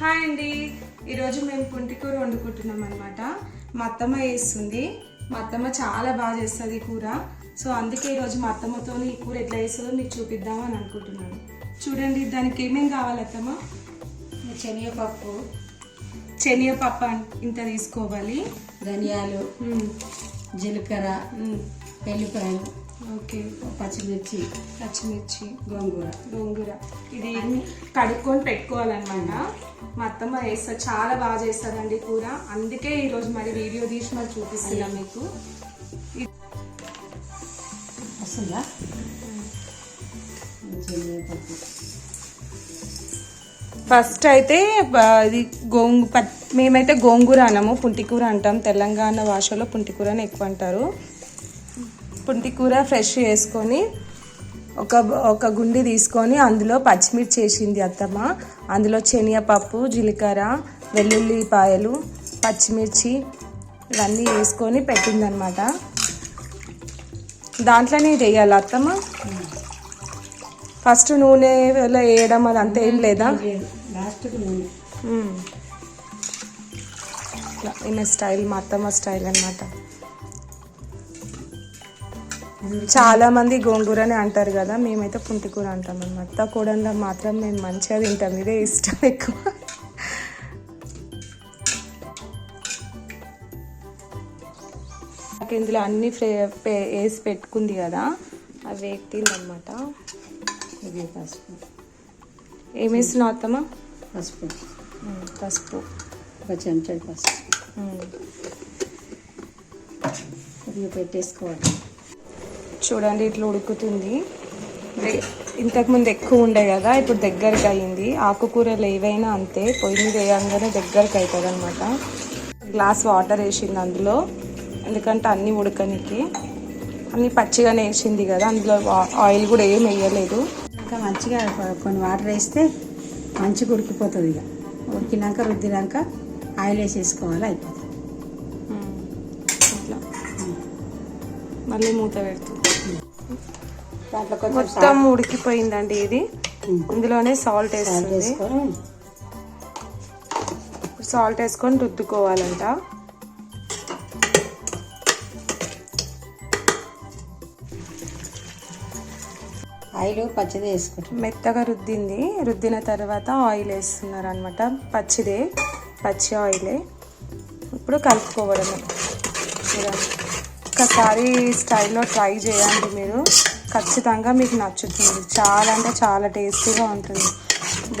Hi అండి. ఈరోజు మేము పుంటికూర వండుకుంటున్నాం అనమాట మా అత్తమ్మ వేస్తుంది మా అత్తమ్మ చాలా బాగా చేస్తుంది కూర. సో అందుకే ఈరోజు మా అత్తమ్మతో ఈ కూర ఎట్లా వేస్తుందో మీకు చూపిద్దామని అనుకుంటున్నాను. చూడండి దానికి ఏమేం కావాలి అత్తమ్మ? శనగపప్పు. శనగపప్పు ఇంత తీసుకోవాలి. ధనియాలు. జీలకర్ర. వెల్లిపాయలు ఓకే పచ్చిమిర్చి పచ్చిమిర్చి గోంగూర. గోంగూర. ఇది కడుక్కొని పెట్టుకోవాలన్నమాట. మా అత్తమ్మ వేస్తారు చాలా బాగా చేస్తారండి కూర. అందుకే ఈరోజు మరి వీడియో తీసి మరి చూపిస్తున్నాం మీకు. వస్తుందా? ఫస్ట్ అయితే ఇది గోంగు మేమైతే గోంగూర అనము పుంటికూర అంటాం. తెలంగాణ భాషలో పుంటికూర అని ఎక్కువ అంటారు. పుంటికూర ఫ్రెష్ చేసుకొని ఒక ఒక గుండి తీసుకొని అందులో పచ్చిమిర్చి వేసింది అత్తమ్మ. అందులో శనగపప్పు జీలకర్ర వెల్లుల్లిపాయలు పచ్చిమిర్చి ఇవన్నీ వేసుకొని పెట్టిందనమాట దాంట్లోనే వేయాలి అత్తమ్మ. ఫస్ట్ నూనెలో వేయడం అదంతా ఏం లేదా? ఈమె స్టైల్ మా అత్తమ్మ స్టైల్ అనమాట చాలా మంది గోంగూరని అంటారు కదా మేమైతే పుంటికూర అంటాం అనమాట కూడా మాత్రం మేము మంచిగా తింటాం ఇదే ఇష్టం ఎక్కువ. ఇందులో అన్ని ఫ్రే వేసి పెట్టుకుంది కదా అవి వేగుతుందనమాట ఇది పసుపు. ఏమేస్తున్నావు అత్తమ్మ? పసుపు. పసుపు. ఒక చెంచాడు పసుపు. పెట్టేసుకోవాలి. చూడండి ఇట్లా ఉడుకుతుంది. ఇంతకుముందు ఎక్కువ ఉండే కదా ఇప్పుడు దగ్గరికి అయింది. ఆకుకూరలు ఏవైనా అంతే పొయ్యి మీద వేయంగానే దగ్గరికి అవుతుంది అనమాట గ్లాస్ వాటర్ వేసింది అందులో. ఎందుకంటే అన్నీ ఉడకనికి. అన్నీ పచ్చిగానే వేసింది కదా అందులో ఆయిల్ కూడా ఏం వేయలేదు. ఇంకా మంచిగా కొన్ని వాటర్ వేస్తే మంచిగా ఉడికిపోతుంది ఇక. ఉడికినాక రుద్దినాక ఆయిల్ వేసేసుకోవాలి అయిపోతుంది. మళ్ళీ మూత పెడుతుంది. దాంట్లో కొంచెం మొత్తం ఉడికిపోయిందండి ఇది. ఇందులోనే సాల్ట్ వేస్తుంది. సాల్ట్ వేసుకొని రుద్దుకోవాలంట. ఆయిల్ పచ్చిది వేసుకుంటాం మెత్తగా రుద్దింది. రుద్దిన తర్వాత ఆయిల్ వేస్తున్నారు అనమాట పచ్చిదే పచ్చి ఆయిలే. ఇప్పుడు కలుపుకోవడమే. చూడండి. ఒకసారి స్టైల్లో ట్రై చేయండి మీరు. ఖచ్చితంగా మీకు నచ్చుతుంది. చాలా అంటే చాలా టేస్టీగా ఉంటుంది.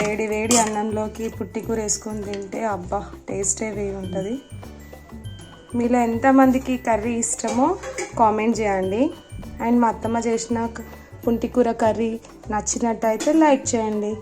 వేడి వేడి అన్నంలోకి పుట్టికూర వేసుకొని తింటే అబ్బా టేస్టే వేడి ఉంటుంది మీలో ఎంతమందికి కర్రీ ఇష్టమో కామెంట్ చేయండి. అండ్ మా అత్తమ్మ చేసిన పుంటికూర కర్రీ నచ్చినట్టయితే లైక్ చేయండి.